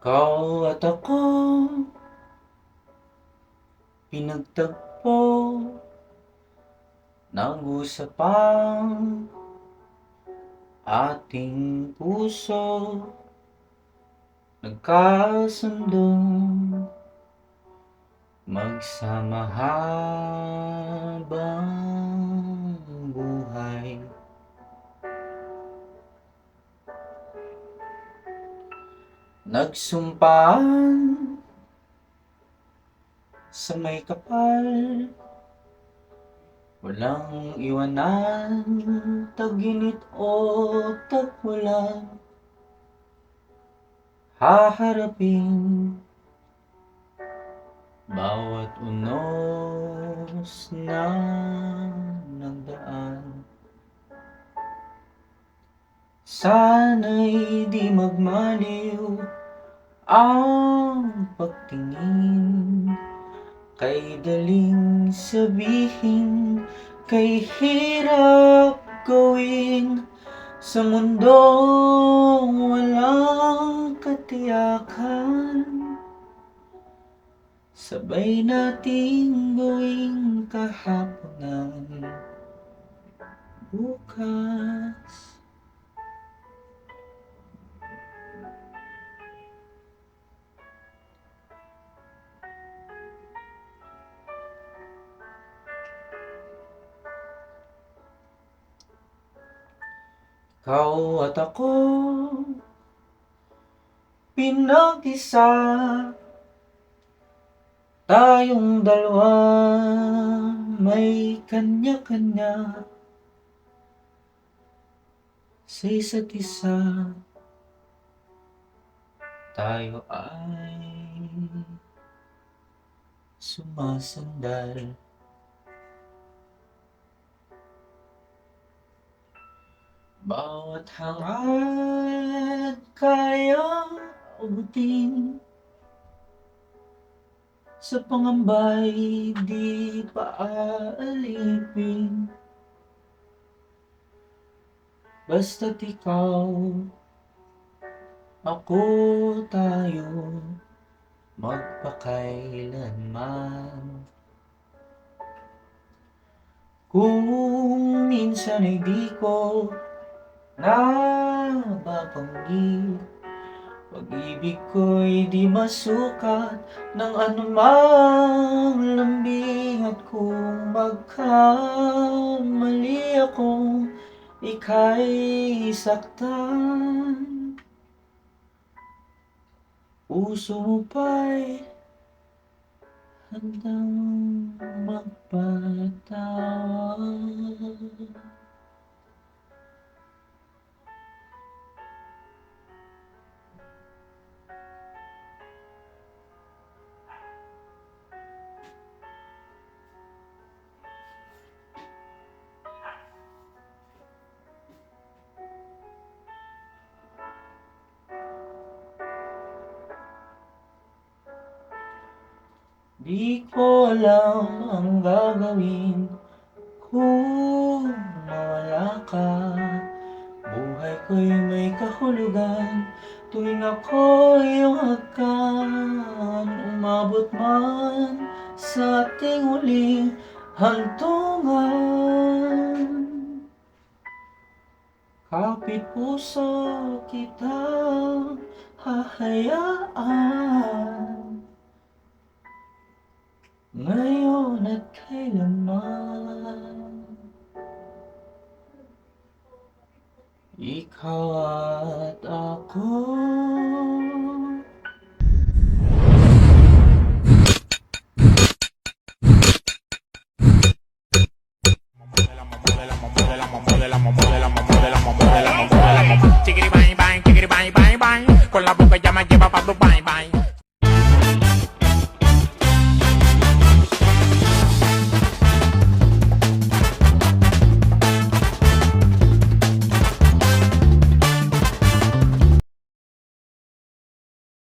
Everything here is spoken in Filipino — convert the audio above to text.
Ikaw at ako Pinagtagpo Nag-usapang Ating puso. Nagkasundong Magsama habang Nagsumpaan sa may kapal. Walang iwanan, taginit o tagpulan Haharapin bawat unos na nagdaan Sana'y di magmaliw ang pagtingin Kay daling sabihin, kay hirap gawin. Sa mundong walang katiyakan. Sabay nating gawing kahaponan Bukas Ikaw at ako. Pinag-isa. Tayong dalawa May kanya-kanya. Sa isa't isa Tayo ay Sumasandal Bawat hangad kayang abutin Sa pangambay di paalipin Basta't ikaw Ako tayo Magpakailanman. Kung minsan ay di ko nababanggit Pag-ibig ko'y di masukat ng anumang lambing At kung magkamali akong ika'y saktan Puso mo ba'y handang magpatawad? Di ko alam ang gagawin kung mawala ka. Buhay ko'y may kahulugan tuwing ako'y iyong hagkan Umabot man sa ating huling hantungan. Kapit puso kitang hahayaan ngayon at kailanman Ikaw at ako